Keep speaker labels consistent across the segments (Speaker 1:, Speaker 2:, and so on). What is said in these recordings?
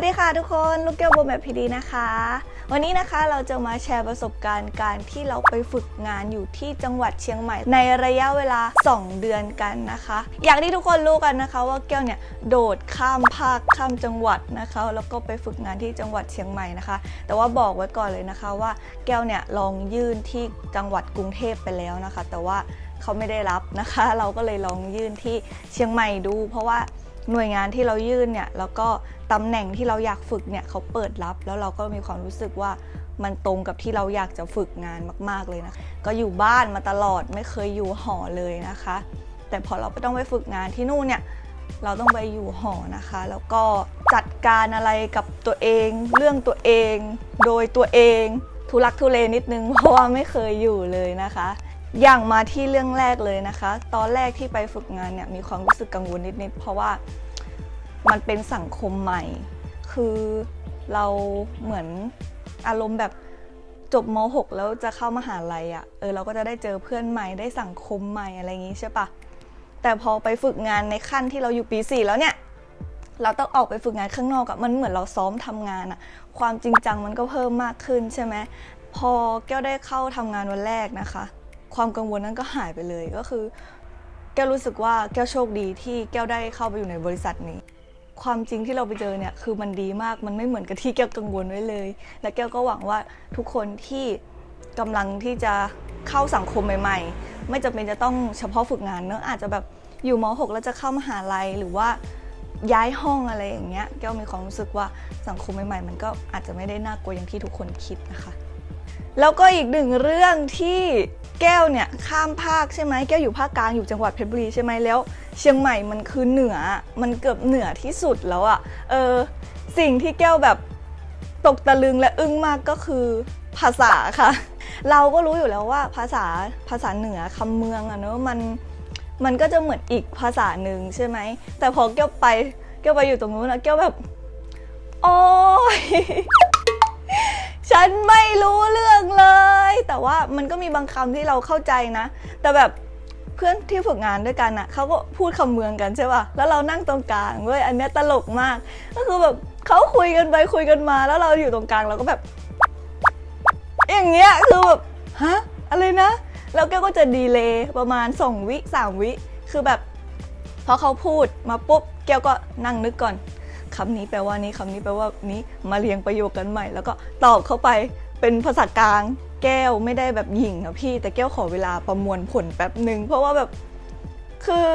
Speaker 1: วัสดีค่ะทุกคนลูกแก้วโบแบบพีดีนะคะ วันนี้นะคะเราจะมาแชร์ประสบการณ์การที่เราไปฝึกงานอยู่ที่จังหวัดเชียงใหม่ ในระยะเวลา 2 เดือนกันนะคะ อย่างที่ทุกคนรู้กันนะคะว่าแก้วเนี่ยโดดข้ามภาคข้ามจังหวัดนะคะ แล้วก็ไปฝึกงานที่จังหวัดเชียงใหม่นะคะ แต่ว่าบอกไว้ก่อนเลยนะคะว่าแก้วเนี่ยลองยื่นที่จังหวัดกรุงเทพไปแล้วนะคะ แต่ว่าเขาไม่ได้รับนะคะ เราก็เลยลองยื่นที่เชียงใหม่ดู เพราะว่า หน่วยงานที่เรายื่นเนี่ยแล้วก็ตำแหน่งที่เราอยากฝึกเนี่ยเขาเปิดรับ แล้วเราก็มีความรู้สึกว่ามันตรงกับที่เราอยากจะฝึกงานมาก ๆเลยนะก็อยู่บ้านมาตลอดไม่เคยอยู่หอเลยนะคะ แต่พอเราไปต้องไปฝึกงานที่นู่นเนี่ยเราต้องไปอยู่หอนะคะ แล้วก็จัดการอะไรกับตัวเอง เรื่องตัวเอง โดยตัวเองทุลักทุเลนิดนึงเพราะว่าไม่เคยอยู่เลยนะคะ อย่างมาที่เรื่องแรกเลยนะคะ ตอนแรกที่ไปฝึกงานเนี่ยมีความรู้สึกกังวลนิดๆเพราะว่ามันเป็นสังคมใหม่ คือเราเหมือนอารมณ์แบบจบม .6 แล้วจะเข้ามหาลัยอะ่ะเออเราก็จะได้เจอเพื่อนใหม่ได้สังคมใหม่อะไรอย่างงี้ใช่ปะแต่พอไปฝึกงานในขั้นที่เราอยู่ปี 4 แล้วเนี่ย เราต้องออกไปฝึกงานข้างนอกอะมันเหมือนเราซ้อมทำงานอะความจริงจังมันก็เพิ่มมากขึ้นใช่ไหมพอแก้วได้เข้าทำงานวันแรกนะคะ ความกังวลนั้นก็หายไปเลยก็คือ แก้วรู้สึกว่าแก้วโชคดีที่แก้วได้เข้าไปอยู่ในบริษัทนี้ ความจริงที่เราไปเจอเนี่ยคือมันดีมากมันไม่เหมือนกับที่แก้วกังวลไว้เลย และแก้วก็หวังว่าทุกคนที่กำลังที่จะเข้าสังคมใหม่ ๆ ไม่จำเป็นจะต้องเฉพาะฝึกงานเนอะอาจจะแบบอยู่ม .6 แล้วจะเข้ามหาลัยหรือว่าย้ายห้องอะไรอย่างเงี้ยแก้วมีความรู้สึกว่าสังคมใหม่ๆ มันก็อาจจะไม่ได้น่ากลัวอย่างที่ทุกคนคิดนะคะ แล้วก็อีกหนึ่งเรื่องที่ แก้วเนี่ยข้ามภาคใช่ไหมแก้วอยู่ภาคกลางอยู่จังหวัดเพชรบุรีใช่ไหมแล้ว เชียงใหม่มันคือเหนือมันเกือบเหนือที่สุดแล้วอะเออสิ่งที่แก้วแบบตกตะลึงและอึ้งมากก็คือภาษาค่ะ เราก็รู้อยู่แล้วว่าภาษาภาษาเหนือคำเมืองอะเนอะมันมันก็จะเหมือนอีกภาษาหนึ่งใช่ไหมแต่พอแก้วไปแก้วไปอยู่ตรงนู้นนะแก้วแบบโอ้ย ฉันไม่รู้เรื่องเลย แต่ว่ามันก็มีบางคำที่เราเข้าใจนะ แต่แบบเพื่อนที่ฝึกงานด้วยกันอะเขาก็พูดคำเมืองกันใช่ป่ะ แล้วเรานั่งตรงกลางเว้ย อันเนี้ยตลกมาก ก็คือแบบเขาคุยกันไปคุยกันมา แล้วเราอยู่ตรงกลางเราก็แบบ อย่างเงี้ยคือแบบฮะอะไรนะ แล้วแกก็จะดีเลย์ประมาณ2วิ3วิ คือแบบพอเขาพูดมาปุ๊บแก้วก็นั่งนึกก่อน คำนี้แปลว่านี้คำนี้แปลว่านี้มาเรียงประโยคกันใหม่ แล้วก็ตอบเข้าไปเป็นภาษากลางแก้วไม่ได้แบบหยิ่งนะพี่ แต่แก้วขอเวลาประมวลผลแป๊บหนึ่งเพราะว่าแบบคือ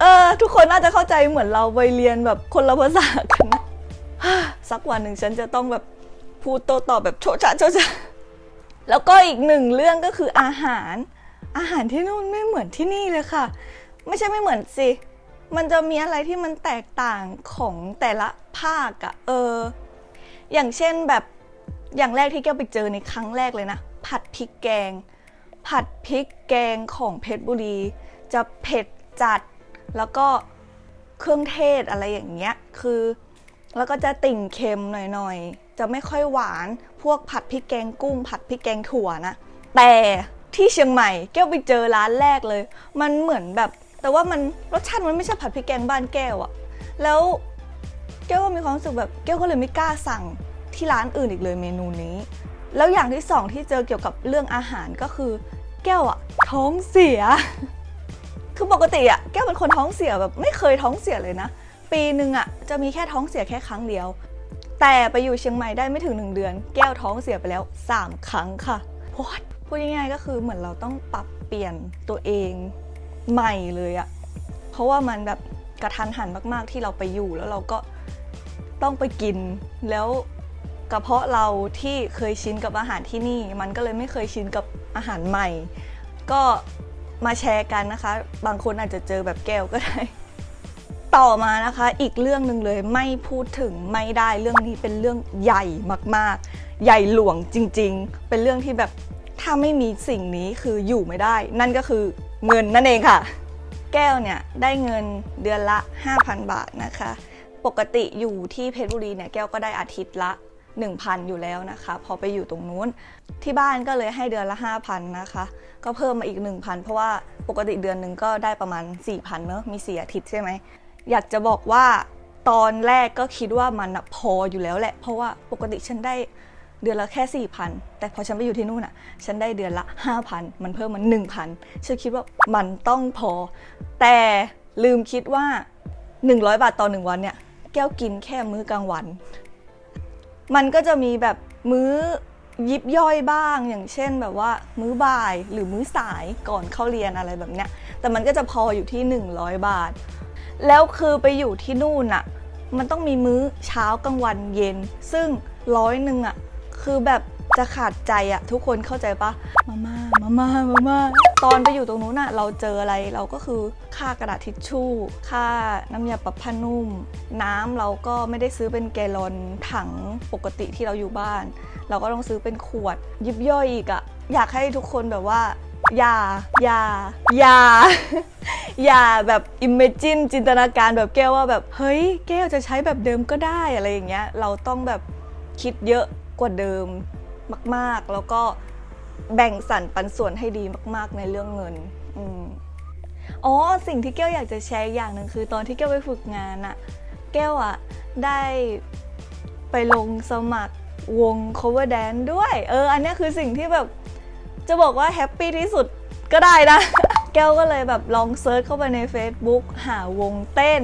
Speaker 1: เออทุกคนน่าจะเข้าใจเหมือนเราไปเรียนแบบคนละภาษากันนะสักวันหนึ่งฉันจะต้องแบบพูดโตตอบแบบโชชะโชชะแล้วก็อีกหนึ่งเรื่องก็คืออาหาร อาหารที่นู่นไม่เหมือนที่นี่เลยค่ะ ไม่ใช่ไม่เหมือนสิ มันจะมีอะไรที่มันแตกต่างของแต่ละภาคอะเออ อย่างเช่นแบบอย่างแรกที่แก้วไปเจอในครั้งแรกเลยนะ ผัดพริกแกง ผัดพริกแกงของเพชรบุรี จะเผ็ดจัด แล้วก็เครื่องเทศอะไรอย่างเงี้ยคือ แล้วก็จะติ่งเค็มหน่อยๆ จะไม่ค่อยหวานพวกผัดพริกแกงกุ้ง ผัดพริกแกงถั่วนะแต่ที่เชียงใหม่แก้วไปเจอร้านแรกเลย มันเหมือนแบบ แต่ว่ามันรสชาติมันไม่ใช่ผัดพริกแกงบ้านแก้วอะแล้วแก้วก็มีความรู้สึกแบบแก้วก็เลยไม่กล้าสั่งที่ร้านอื่นอีกเลยเมนูนี้ แล้วอย่างที่สองที่เจอเกี่ยวกับเรื่องอาหารก็คือ แก้วอะท้องเสีย คือปกติอะแก้วเป็นคนท้องเสียแบบไม่เคยท้องเสียเลยนะ ปีหนึ่งอะจะมีแค่ท้องเสียแค่ครั้งเดียว แต่ไปอยู่เชียงใหม่ได้ไม่ถึงหนึ่งเดือน แก้วท้องเสียไปแล้ว 3 ครั้งค่ะ What? พูดง่ายๆก็คือเหมือนเราต้องปรับเปลี่ยนตัวเอง ใหม่เลยอะเพราะว่ามันแบบกระทันหันมากๆที่เราไปอยู่แล้วเราก็ต้องไปกินแล้วกระเพาะเราที่เคยชินกับอาหารที่นี่ มันก็เลยไม่เคยชินกับอาหารใหม่ ก็มาแชร์กันนะคะ บางคนอาจจะเจอแบบแก้วก็ได้ต่อมานะคะอีกเรื่องหนึ่งเลยไม่พูดถึงไม่ได้เรื่องนี้เป็นเรื่องใหญ่มากๆ ใหญ่หลวงจริง ๆ เป็นเรื่องที่แบบถ้าไม่มีสิ่งนี้คืออยู่ไม่ได้ นั่นก็คือ เงินนั่นเองค่ะ แก้วเนี่ยได้เงินเดือนละ 5,000 บาทนะคะ ปกติอยู่ที่เพชรบุรีเนี่ยแก้วก็ได้อาทิตย์ละ 1,000 อยู่แล้วนะคะ พอไปอยู่ตรงนู้นที่บ้านก็เลยให้เดือนละ 5,000 นะคะ ก็เพิ่มมาอีก 1,000 เพราะว่าปกติเดือนหนึ่งก็ได้ประมาณ 4,000เนอะมี 4 อาทิตย์ใช่ไหมอยากจะบอกว่าตอนแรกก็คิดว่ามันพออยู่แล้วแหละ เพราะว่าปกติฉันได้ เดือนละแค่ 4,000 แต่พอฉันไปอยู่ที่นู่นอะฉันได้เดือนละ 5,000 มันเพิ่มมา1,000 ฉันคิดว่ามันต้องพอ แต่ลืมคิดว่า 100 บาทต่อหนึ่งวันเนี่ย แก้วกินแค่มื้อกลางวัน มันก็จะมีแบบมื้อยิบย่อยบ้างอย่างเช่นแบบว่า มื้อบ่ายหรือมื้อสายก่อนเข้าเรียนอะไรแบบเนี้ย แต่มันก็จะพออยู่ที่ 100 บาท แล้วคือไปอยู่ที่นู่นอะมันต้องมีมื้อเช้ากลางวันเย็น ซึ่งร้อยหนึ่งอะ คือแบบจะขาดใจอะทุกคนเข้าใจปะมาม่ามาม่ามาม่าตอนไปอยู่ตรงนู้นอะเราเจออะไรเราก็คือค่ากระดาษทิชชู่ค่าน้ำยาปรับผ้านุ่ม น้ำเราก็ไม่ได้ซื้อเป็นแกลลอนถังปกติที่เราอยู่บ้าน เราก็ต้องซื้อเป็นขวด ยิบย่อยอีกอะอยากให้ทุกคนแบบว่าอย่าอย่าอย่าอย่าแบบอิมเมจินจินตนาการแบบแก้วว่าแบบ เฮ้ย แก้วจะใช้แบบเดิมก็ได้อะไรอย่างเงี้ย เราต้องแบบคิดเยอะ กว่าเดิมมาก ๆ แล้วก็แบ่งสรรปันส่วนให้ดีมาก ๆ ในเรื่องเงินอ๋อสิ่งที่แก้วอยากจะแชร์อย่างหนึ่งคือ ตอนที่แก้วไปฝึกงานอะแก้วอะได้ไปลงสมัครวง cover dance ด้วย เออ อันนี้คือสิ่งที่แบบ จะบอกว่าแฮปปี้ที่สุดก็ได้นะ แก้วก็เลยแบบลองเซิร์ชเข้าไปใน Facebook หาวงเต้น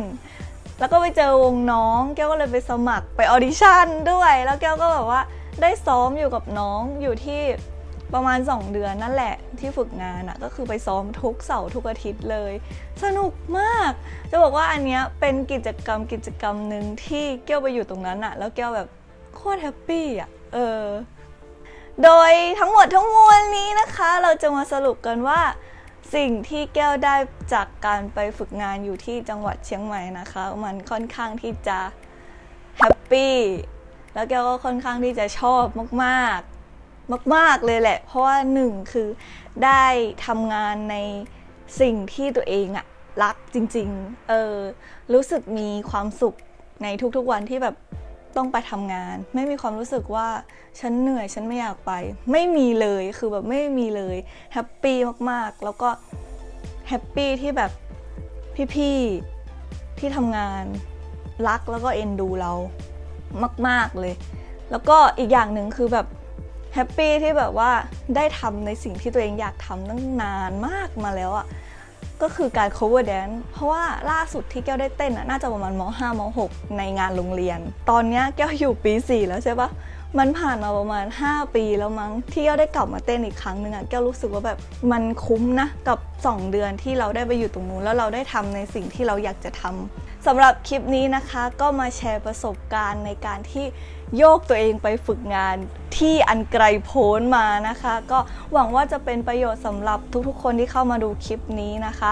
Speaker 1: แล้วก็ไปเจอวงน้อง แก้วก็เลยไปสมัครไปออดิชั่นด้วย แล้วแก้วก็แบบว่า ได้ซ้อมอยู่กับน้องอยู่ที่ประมาณ 2 เดือนนั่นแหละที่ฝึกงานอะก็คือไปซ้อมทุกเสาร์ทุกอาทิตย์เลย สนุกมาก จะบอกว่าอันเนี้ยเป็นกิจกรรมกิจกรรมหนึ่งที่แก้วไปอยู่ตรงนั้นอะแล้วแก้วแบบโคตรแฮปปี้อะเออโดยทั้งหมดทั้งมวลนี้นะคะ เราจะมาสรุปกันว่า สิ่งที่แก้วได้จากการไปฝึกงานอยู่ที่จังหวัดเชียงใหม่นะคะ มันค่อนข้างที่จะแฮปปี้ แล้วแกก็ค่อนข้างที่จะชอบมากๆ มาก ๆเลยแหละ เพราะว่าหนึ่งคือได้ทำงานในสิ่งที่ตัวเองอะรักจริงๆ เออ รู้สึกมีความสุขในทุกๆวันที่แบบต้องไปทำงาน ไม่มีความรู้สึกว่าฉันเหนื่อยฉันไม่อยากไป ไม่มีเลยคือแบบไม่มีเลยแฮปปี้มากๆ แล้วก็แฮปปี้ที่แบบพี่ๆที่ทำงานรักแล้วก็เอ็นดูเรา มาก ๆเลย แล้วก็อีกอย่างหนึ่งคือแบบแฮปปี้ที่แบบว่าได้ทำในสิ่งที่ตัวเองอยากทำตั้งนานมากมาแล้วอะก็คือการ cover dance เพราะว่าล่าสุดที่แก้วได้เต้นน่าจะประมาณม 5 ม 6 ในงานโรงเรียน ตอนนี้แก้วอยู่ปี 4 แล้วใช่ปะ มันผ่านมาประมาณ 5 ปีแล้วมั้งที่แก้วได้กลับมาเต้นอีกครั้งหนึ่งอะแก้วรู้สึกว่าแบบมันคุ้มนะกับ 2 เดือนที่เราได้ไปอยู่ตรงนู้นแล้วเราได้ทำในสิ่งที่เราอยากจะทำสำหรับคลิปนี้นะคะก็มาแชร์ประสบการณ์ในการที่โยกตัวเองไปฝึกงานที่อันไกลโพ้นมานะคะ ก็หวังว่าจะเป็นประโยชน์สำหรับทุกๆ คนที่เข้ามาดูคลิปนี้นะคะ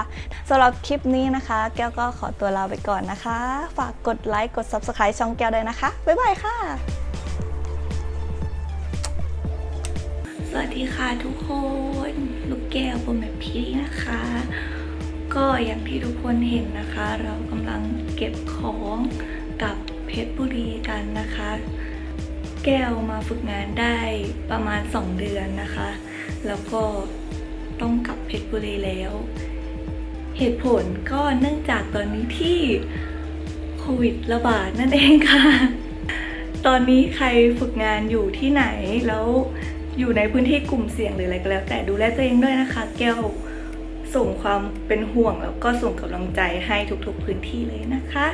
Speaker 1: สำหรับคลิปนี้นะคะ แก้วก็ขอตัวลาไปก่อนนะคะ ฝากกดไลค์กด Subscribe ช่องแก้วด้วยนะคะ บ๊ายบายค่ะ วัสดีค่ะทุกคน ลูกแก้วบนแบบพี่นะคะ ก็อย่างที่ทุกคนเห็นนะคะ เรากำลังเก็บของกับเพชรบุรีกันนะคะ แก้วมาฝึกงานได้ประมาณ 2 เดือนนะคะ แล้วก็ต้องกลับเพชรบุรีแล้ว เหตุผลก็เนื่องจากตอนนี้ที่โควิดระบาดนั่นเองค่ะ ตอนนี้ใครฝึกงานอยู่ที่ไหนแล้ว อยู่ในพื้นที่กลุ่มเสี่ยงหรืออะไรก็แล้ว แต่ดูแลตัวเองด้วยนะคะ แก้วส่งความเป็นห่วงแล้วก็ส่งกำลังใจให้ทุกๆพื้นที่เลยนะคะ